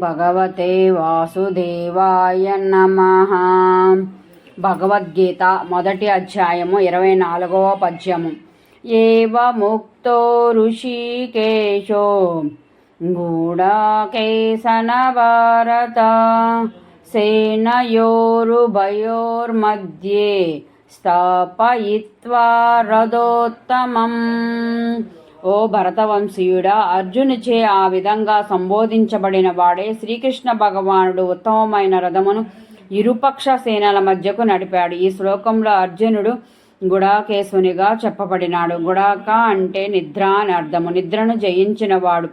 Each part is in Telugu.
భగవతే వాసుదేవాయ నమ. భగవద్గీత మొదటి అధ్యాయము ఇరవై నాలుగవ పద్యము. ఏవ ముక్తో ఋషికేశో గూఢాకేశన భారత సేనయోరుభయోర్మధ్యే స్థాపయిత్వా రథోత్తమం. ఓ భరతవంశీయుడా అర్జునుచే ఆ విధంగా సంబోధించబడిన వాడే శ్రీకృష్ణ భగవానుడు ఉత్తమమైన రథమును ఇరుపక్ష సేనల మధ్యకు నడిపాడు. ఈ శ్లోకంలో అర్జునుడు గుడాకేశునిగా చెప్పబడినాడు. గుడాక అంటే నిద్ర అని అర్థము. నిద్రను జయించినవాడు.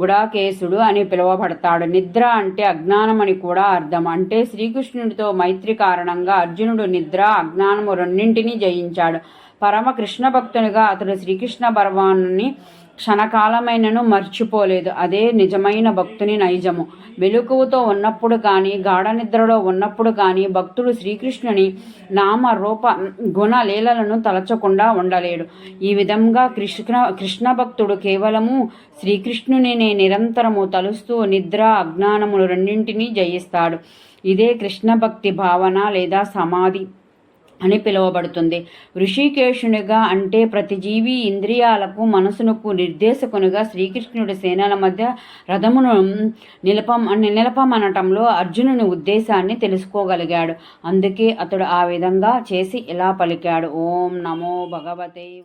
గుడాకేశుడు అని పిలువబడతాడు. నిద్ర అంటే అజ్ఞానమని కూడా అర్థం. అంటే శ్రీకృష్ణుడితో మైత్రి కారణంగా అర్జునుడు నిద్ర అజ్ఞానము రెండింటినీ జయించాడు. పరమ కృష్ణ భక్తునిగా అతడు శ్రీకృష్ణ భగవానుని క్షణకాలమైనను మర్చిపోలేదు. అదే నిజమైన భక్తుని నైజము. వెలుకువతో ఉన్నప్పుడు కానీ గాఢ నిద్రలో ఉన్నప్పుడు కానీ భక్తుడు శ్రీకృష్ణుని నామ రూప గుణ లీలలను తలచకుండా ఉండలేడు. ఈ విధంగా కృష్ణ కృష్ణ భక్తుడు కేవలము శ్రీకృష్ణునినే నిరంతరము తలుస్తూ నిద్ర అజ్ఞానములు రెండింటినీ జయిస్తాడు. ఇదే కృష్ణ భక్తి భావన లేదా సమాధి. అని పిలువబడుతుంది. ఋషికేశునిగా అంటే ప్రతి జీవి ఇంద్రియాలకు మనసునకు నిర్దేశకునిగా శ్రీకృష్ణుడి సేనల మధ్య రథమును నిలపం నిలపమనటంలో అర్జునుని ఉద్దేశాన్ని తెలుసుకోగలిగాడు. అందుకే అతడు ఆ విధంగా చేసి ఇలా పలికాడు. ఓం నమో భగవతే